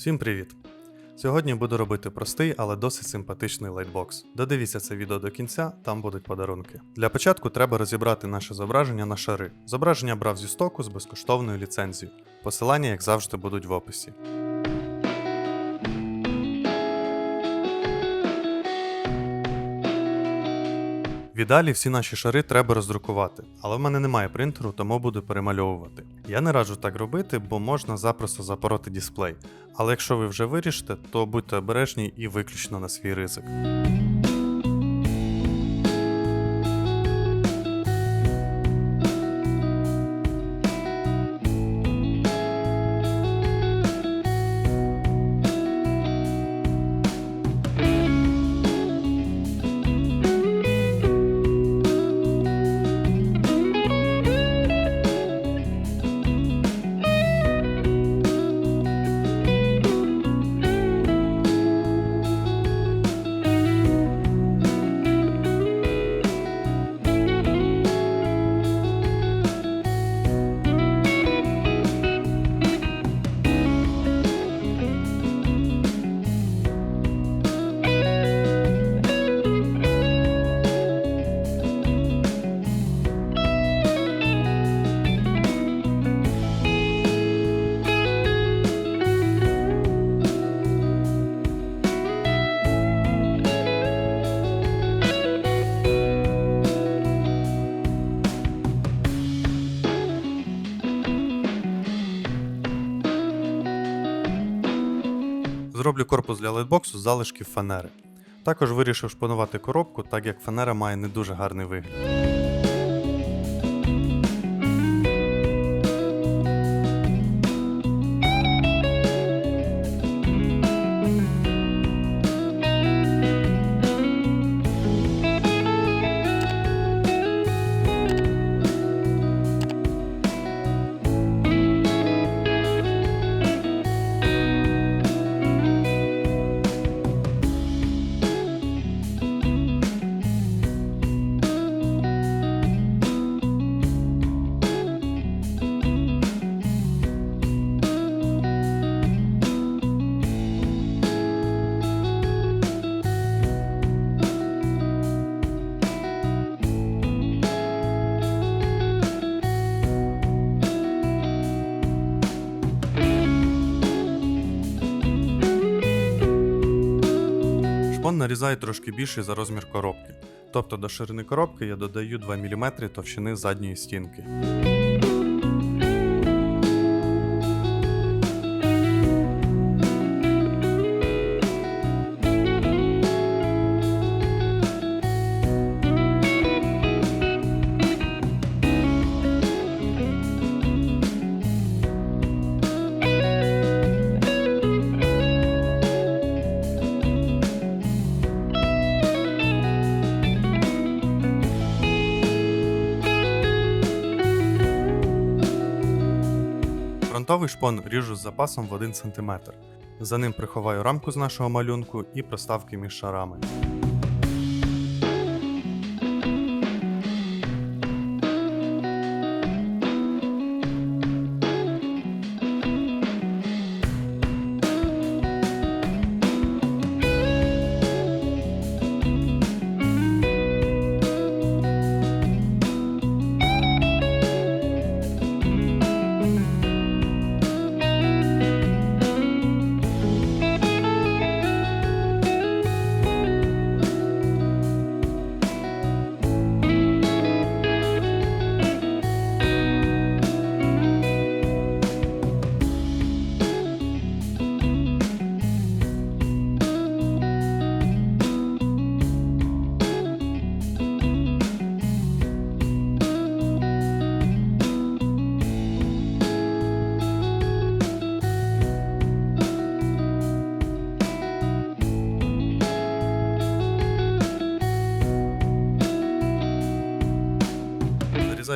Всім привіт! Сьогодні буду робити простий, але досить симпатичний лайтбокс. Додивіться це відео до кінця, там будуть подарунки. Для початку треба розібрати наше зображення на шари. Зображення брав зі стоку з безкоштовною ліцензією. Посилання, як завжди, будуть в описі. В ідеалі всі наші шари треба роздрукувати, але в мене немає принтеру, тому буду перемальовувати. Я не раджу так робити, бо можна запросто запороти дисплей. Але якщо ви вже вирішите, то будьте обережні і виключно на свій ризик. Зроблю корпус для лайтбоксу з залишків фанери. Також вирішив шпанувати коробку, так як фанера має не дуже гарний вигляд. Нарізаю трошки більше за розмір коробки. Тобто до ширини коробки я додаю 2 мм товщини задньої стінки. Фронтовий шпон ріжу з запасом в 1 см. За ним приховаю рамку з нашого малюнку і проставки між шарами.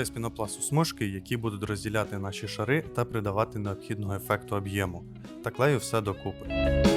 З пінопласту смужки, які будуть розділяти наші шари та придавати необхідного ефекту об'єму. Та клею все докупи.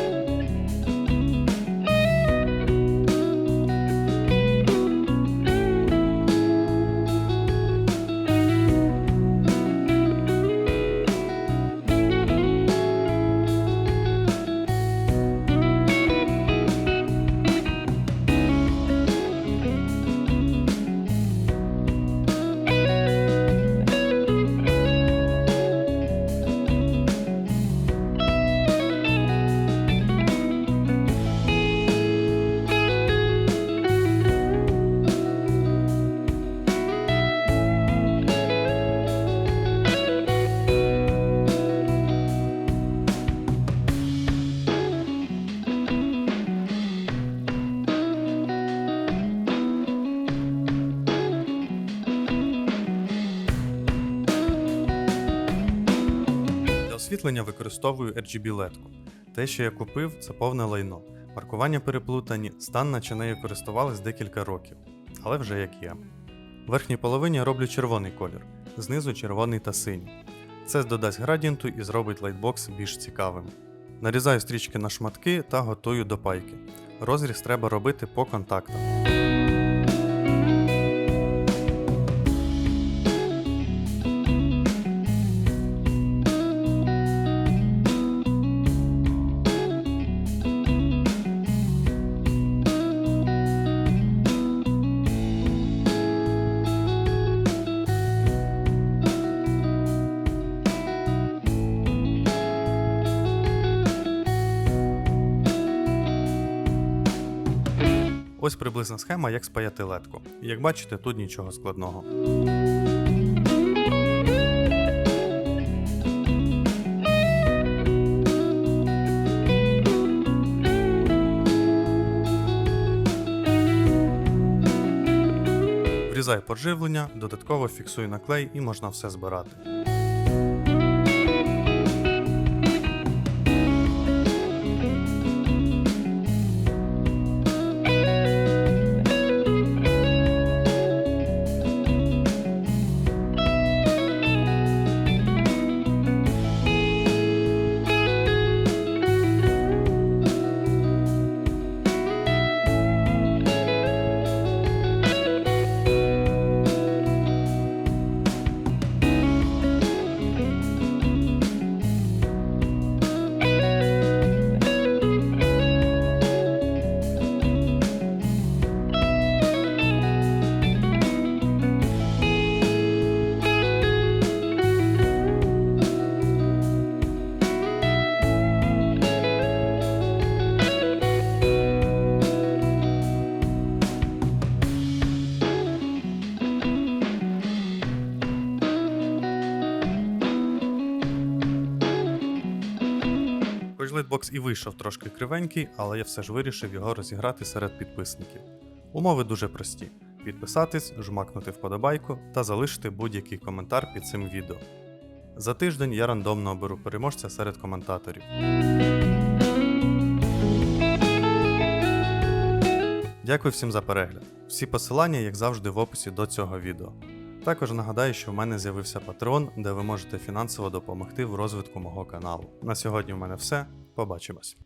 Освітлення використовую RGB ледку. Те, що я купив, це повне лайно. Маркування переплутані, стан наче нею користувались декілька років, але вже як є. В верхній половині роблю червоний колір, знизу червоний та синій. Це додасть градієнту і зробить лайтбокс більш цікавим. Нарізаю стрічки на шматки та готую до пайки. Розріз треба робити по контактам. Ось приблизна схема, як спаяти ледку. Як бачите, тут нічого складного. Врізаю подживлення, додатково фіксую на клей і можна все збирати. Лайтбокс і вийшов трошки кривенький, але я все ж вирішив його розіграти серед підписників. Умови дуже прості: підписатись, жмакнути вподобайку та залишити будь-який коментар під цим відео. За тиждень я рандомно оберу переможця серед коментаторів. Дякую всім за перегляд. Всі посилання, як завжди, в описі до цього відео. Також нагадаю, що в мене з'явився Patreon, де ви можете фінансово допомогти в розвитку мого каналу. На сьогодні в мене все. Побачимось.